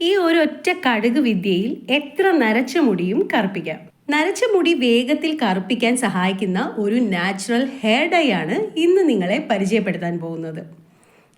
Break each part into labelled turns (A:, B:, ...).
A: ഈ ഒരൊറ്റ കടുക് വിദ്യയിൽ എത്ര നരച്ച മുടിയും കറുപ്പിക്കാം. നരച്ച മുടി വേഗത്തിൽ കറുപ്പിക്കാൻ സഹായിക്കുന്ന ഒരു നാച്ചുറൽ ഹെയർ ഡൈ ആണ് ഇന്ന് നിങ്ങളെ പരിചയപ്പെടുത്താൻ പോകുന്നത്.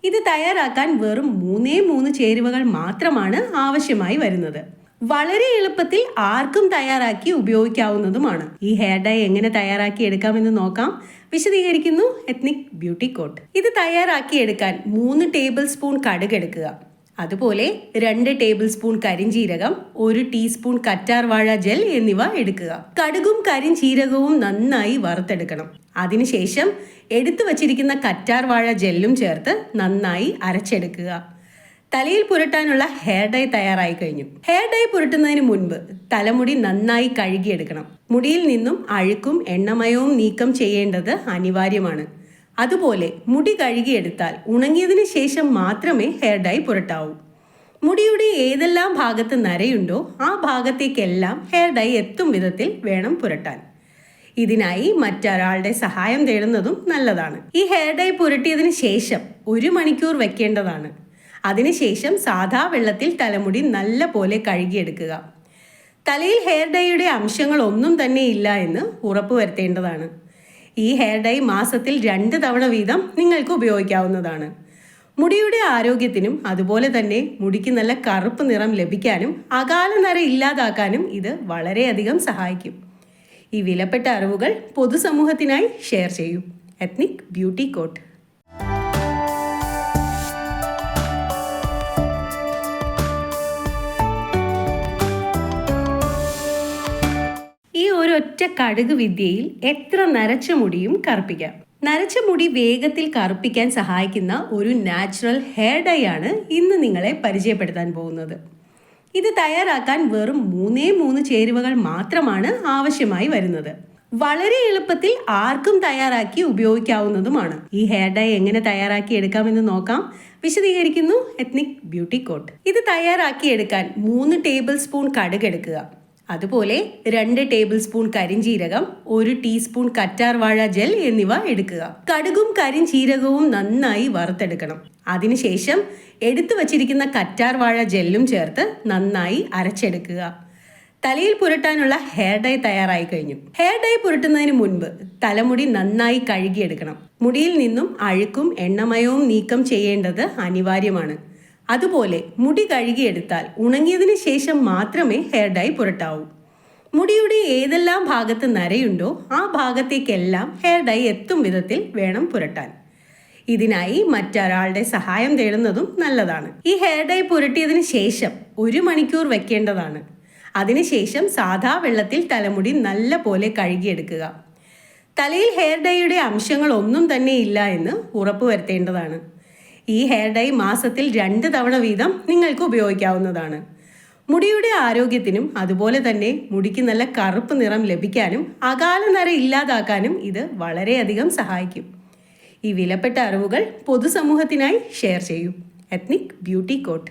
A: ഇത് തയ്യാറാക്കാൻ വെറും മൂന്നേ മൂന്ന് ചേരുവകൾ മാത്രമാണ് ആവശ്യമായി വരുന്നത്. വളരെ എളുപ്പത്തിൽ ആർക്കും തയ്യാറാക്കി ഉപയോഗിക്കാവുന്നതുമാണ്. ഈ ഹെയർ ഡൈ എങ്ങനെ തയ്യാറാക്കി എടുക്കാമെന്ന് നോക്കാം. വിശദീകരിക്കുന്നു എത്നിക് ബ്യൂട്ടി കോട്ട്. ഇത് തയ്യാറാക്കി എടുക്കാൻ മൂന്ന് ടേബിൾ സ്പൂൺ കടുക് എടുക്കുക. അതുപോലെ രണ്ട് ടേബിൾ സ്പൂൺ കരിഞ്ചീരകം ഒരു ടീസ്പൂൺ കറ്റാർവാഴ ജെൽ എന്നിവ എടുക്കുക. കടുകും കരിഞ്ചീരകവും നന്നായി വറുത്തെടുക്കണം. അതിനുശേഷം എടുത്തു വച്ചിരിക്കുന്ന കറ്റാർവാഴ ജെല്ലും ചേർത്ത് നന്നായി അരച്ചെടുക്കുക. തലയിൽ പുരട്ടാനുള്ള ഹെയർ ഡൈ തയ്യാറായി കഴിഞ്ഞു. ഹെയർ ഡൈ പുരട്ടുന്നതിന് മുൻപ് തലമുടി നന്നായി കഴുകിയെടുക്കണം. മുടിയിൽ നിന്നും അഴുക്കും എണ്ണമയവും നീക്കം ചെയ്യേണ്ടത് അനിവാര്യമാണ്. അതുപോലെ മുടി കഴുകിയെടുത്താൽ ഉണങ്ങിയതിന് ശേഷം മാത്രമേ ഹെയർ ഡൈ പുരട്ടാവൂ. മുടിയുടെ ഏതെല്ലാം ഭാഗത്ത് നരയുണ്ടോ ആ ഭാഗത്തേക്കെല്ലാം ഹെയർ ഡൈ എത്തും വിധത്തിൽ വേണം പുരട്ടാൻ. ഇതിനായി മറ്റൊരാളുടെ സഹായം തേടുന്നതും നല്ലതാണ്. ഈ ഹെയർ ഡൈ പുരട്ടിയതിന് ശേഷം ഒരു മണിക്കൂർ വെക്കേണ്ടതാണ്. അതിനുശേഷം സാധാ വെള്ളത്തിൽ തലമുടി നല്ല പോലെ കഴുകിയെടുക്കുക. തലയിൽ ഹെയർ ഡൈയുടെ അംശങ്ങൾ ഒന്നും തന്നെ ഇല്ല എന്ന് ഉറപ്പുവരുത്തേണ്ടതാണ്. ഈ ഹെയർ ഡൈ മാസത്തിൽ രണ്ട് തവണ വീതം നിങ്ങൾക്ക് ഉപയോഗിക്കാവുന്നതാണ്. മുടിയുടെ ആരോഗ്യത്തിനും അതുപോലെ തന്നെ മുടിക്ക് നല്ല കറുപ്പ് നിറം ലഭിക്കാനും അകാല നര ഇല്ലാതാക്കാനും ഇത് വളരെയധികം സഹായിക്കും. ഈ വിലപ്പെട്ട അറിവുകൾ പൊതുസമൂഹത്തിനായി ഷെയർ ചെയ്യൂ. എത്നിക് ബ്യൂട്ടി കോട്ട് ഒരൊറ്റ കടുക് വിദ്യയിൽ എത്ര നരച്ച മുടിയും കറുപ്പിക്കാം. നരച്ച മുടി വേഗത്തിൽ കറുപ്പിക്കാൻ സഹായിക്കുന്ന ഒരു നാച്ചുറൽ ഹെയർ ഡൈ ആണ് ഇന്ന് നിങ്ങളെ പരിചയപ്പെടുത്താൻ പോകുന്നത്. ഇത് തയ്യാറാക്കാൻ വെറും മൂന്നേ മൂന്ന് ചേരുവകൾ മാത്രമാണ് ആവശ്യമായി വരുന്നത്. വളരെ എളുപ്പത്തിൽ ആർക്കും തയ്യാറാക്കി ഉപയോഗിക്കാവുന്നതുമാണ്. ഈ ഹെയർ ഡൈ എങ്ങനെ തയ്യാറാക്കി എടുക്കാമെന്ന് നോക്കാം. വിശദീകരിക്കുന്നു എത്നിക് ബ്യൂട്ടി കോട്ട്. ഇത് തയ്യാറാക്കി എടുക്കാൻ മൂന്ന് ടേബിൾ സ്പൂൺ കടുക് എടുക്കുക. അതുപോലെ രണ്ട് ടേബിൾ സ്പൂൺ കരിഞ്ചീരകം ഒരു ടീസ്പൂൺ കറ്റാർ വാഴ ജെൽ എന്നിവ എടുക്കുക. കടുകും കരിഞ്ചീരകവും നന്നായി വറുത്തെടുക്കണം. അതിനുശേഷം എടുത്തു വച്ചിരിക്കുന്ന കറ്റാർ വാഴ ജെല്ലും ചേർത്ത് നന്നായി അരച്ചെടുക്കുക. തലയിൽ പുരട്ടാനുള്ള ഹെയർ ഡൈ തയ്യാറായി കഴിഞ്ഞു. ഹെയർ ഡൈ പുരട്ടുന്നതിന് മുൻപ് തലമുടി നന്നായി കഴുകിയെടുക്കണം. മുടിയിൽ നിന്നും അഴുക്കും എണ്ണമയവും നീക്കം ചെയ്യേണ്ടത് അനിവാര്യമാണ്. അതുപോലെ മുടി കഴുകിയെടുത്താൽ ഉണങ്ങിയതിന് ശേഷം മാത്രമേ ഹെയർ ഡൈ പുരട്ടാവൂ. മുടിയുടെ ഏതെല്ലാം ഭാഗത്ത് നരയുണ്ടോ ആ ഭാഗത്തേക്കെല്ലാം ഹെയർ ഡൈ എത്തും വിധത്തിൽ വേണം പുരട്ടാൻ. ഇതിനായി മറ്റൊരാളുടെ സഹായം തേടുന്നതും നല്ലതാണ്. ഈ ഹെയർ ഡൈ പുരട്ടിയതിന് ശേഷം ഒരു മണിക്കൂർ വെക്കേണ്ടതാണ്. അതിനുശേഷം സാധാ വെള്ളത്തിൽ തലമുടി നല്ല പോലെ കഴുകിയെടുക്കുക. തലയിൽ ഹെയർ ഡൈയുടെ അംശങ്ങൾ ഒന്നും തന്നെ ഇല്ല എന്ന് ഉറപ്പുവരുത്തേണ്ടതാണ്. ഈ ഹെയർ ഡൈ മാസത്തിൽ രണ്ട് തവണ വീതം നിങ്ങൾക്ക് ഉപയോഗിക്കാവുന്നതാണ്. മുടിയുടെ ആരോഗ്യത്തിനും അതുപോലെ തന്നെ മുടിക്ക് നല്ല കറുപ്പ് നിറം ലഭിക്കാനും അകാല നര ഇല്ലാതാക്കാനും ഇത് വളരെയധികം സഹായിക്കും. ഈ വിലപ്പെട്ട അറിവുകൾ പൊതുസമൂഹത്തിനായി ഷെയർ ചെയ്യൂ. Ethnic beauty coat